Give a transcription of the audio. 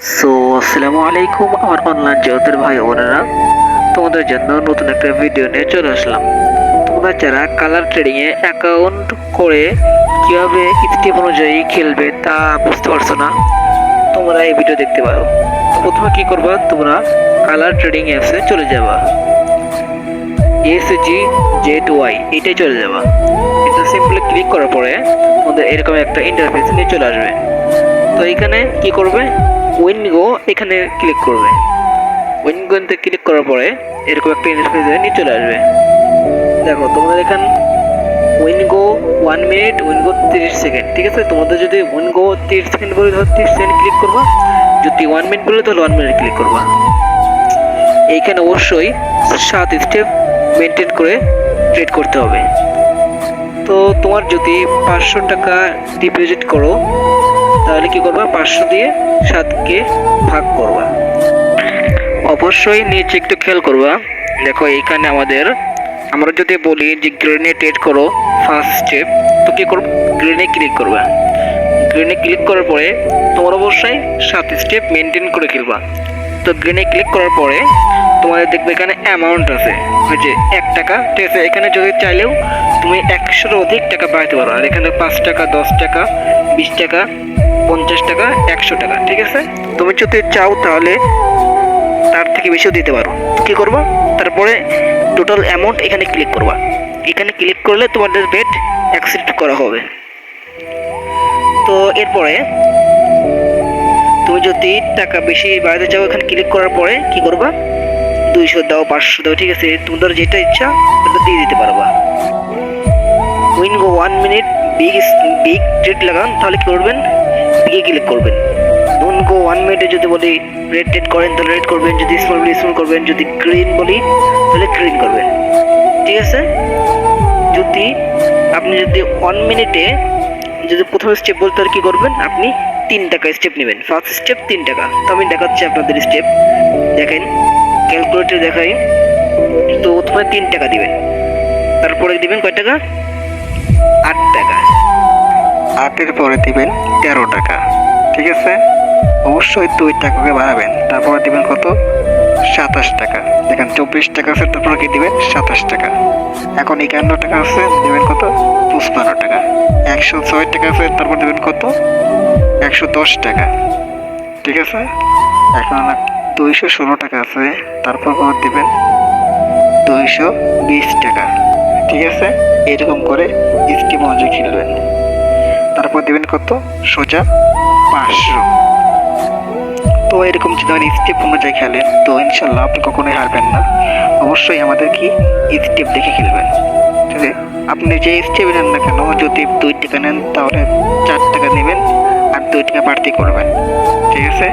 So আসসালামু আলাইকুম আমার অনলাইন জগতের ভাই বোনেরা। তোমাদের জন্য নতুন একটা ভিডিও নিয়ে চলে আসলাম। তোমরা যারা কালার ট্রেডিং এ অ্যাকাউন্ট করে কীভাবে স্টেপ অনুযায়ী খেলবে তা বুঝতে পারছ না, তোমরা এই ভিডিও দেখতে পারো। প্রথমে কি করবা? তোমরা কালার ট্রেডিং অ্যাপসে চলে যাবা। এস জি জেড ওয়াই এটাই চলে যাবা। এটা সিম্পলি ক্লিক করার পরে তোমাদের এরকম একটা ইন্টারফেস নিয়ে চলে আসবে। তো এখানে কি করবে? উইনগো এখানে ক্লিক করবে। উইনগোতে ক্লিক করার পরে এরকম একটা ইন্টারফেস নিয়ে চলে আসবে। দেখো, তোমাদের এখানে উইনগো ওয়ান মিনিট উইনগো তিরিশ সেকেন্ড ঠিক আছে? তোমাদের যদি উইনগো তিরিশ সেকেন্ড বলে ধরো তিরিশ সেকেন্ড ক্লিক করবা। যদি ওয়ান মিনিট বলে তাহলে ওয়ান মিনিট ক্লিক করবা। এইখানে অবশ্যই সাত স্টেপ মেনটেন করে ট্রেড করতে হবে। তো তোমার যদি পাঁচশো টাকা ডিপোজিট করো তাহলে কি করবা? পাঁচশো দিয়ে সাতকে ভাগ করবা। অবশ্যই নিচে একটু খেয়াল করবা। দেখো, এইখানে আমাদের, আমরা যদি বলি যে গ্রেনে ট্রেড করো ফার্স্ট স্টেপ তো কী করব? গ্রেনে ক্লিক করবা। গ্রেনে ক্লিক করার পরে তোমার অবশ্যই সাত স্টেপ মেনটেন করে খেলবা। তো গ্রেনে ক্লিক করার পরে তোমাদের দেখবে এখানে অ্যামাউন্ট আছে। ওই যে এক টাকা, ঠিক আছে? এখানে যদি চাইলেও তুমি একশোর অধিক টাকা পাইতে পারো। আর এখানে পাঁচ টাকা, দশ টাকা, বিশ টাকা, পঞ্চাশ টাকা, একশো টাকা, ঠিক আছে? তুমি যদি চাও তাহলে তার থেকে বেশিও দিতে পারো। কি করবা? তারপরে টোটাল অ্যামাউন্ট এখানে ক্লিক করবা। এখানে ক্লিক করলে তোমাদের বেড অ্যাকসেপ্ট করা হবে। তো এরপরে তুমি যদি টাকা বেশি বাড়াতে চাও এখানে ক্লিক করার পরে কি করবা? দুইশো দাও, পাঁচশো দাও, ঠিক আছে? তোমাদের যেটা ইচ্ছা ওটা দিয়ে দিতে পারবা। Win go one minute big big trade লাগান, তাহলে কি করবেন? বিগে ক্লিক করবেন। উইন গো ওয়ান মিনিটে যদি বলি রেড টেড করেন, তাহলে রেড করবেন। যদি স্মল বলি স্মল করবেন। যদি গ্রিন বলি, তাহলে গ্রিন করবেন। ঠিক আছে? যদি আপনি যদি ওয়ান মিনিটে যদি প্রথম স্টেপ বলতে আর কী করবেন? আপনি তিন টাকা স্টেপ নেবেন। ফার্স্ট স্টেপ তিন টাকা। তো আমি দেখাচ্ছি আপনাদের স্টেপ দেখেন। ক্যালকুলেটর দেখাই। তো প্রথমে তিন টাকা দিবেন। তারপরে দিবেন কয় টাকা? আট টাকা। আটের পরে দিবেন তেরো টাকা। ঠিক আছে? অবশ্যই দুই টাকাকে বাড়াবেন। তারপরে দিবেন কত? সাতাশ টাকা। দেখেন চব্বিশ টাকা আছে, তারপরে কি দিবেন? সাতাশ টাকা। এখন একান্ন টাকা আছে, দেবেন কত? পঁচপান্ন টাকা। একশো ছয় টাকা আছে, তারপর দেবেন কত? একশো দশ টাকা। ঠিক আছে? এখন দুইশো ষোলো টাকা আছে, তারপর কত দিবেন? দুইশো বিশ টাকা। ঠিক আছে? এরকম করে স্কিম অনুযায়ী খেলবেন তারপর দেবেন কত? সোজা পাঁচশো। তো এরকম যদি আপনি স্টেপ অনুযায়ী খেলেন, তো ইনশাল্লাহ আপনি কখনোই হারবেন না। অবশ্যই আমাদের কি স্টেপ দেখে খেলবেন। ঠিক আছে? আপনি যে স্টেপ নেন না কেন, যদি দুই টাকা নেন, তাহলে চার টাকা নেবেন আর দুই টাকা বাড়তি করবেন। ঠিক আছে?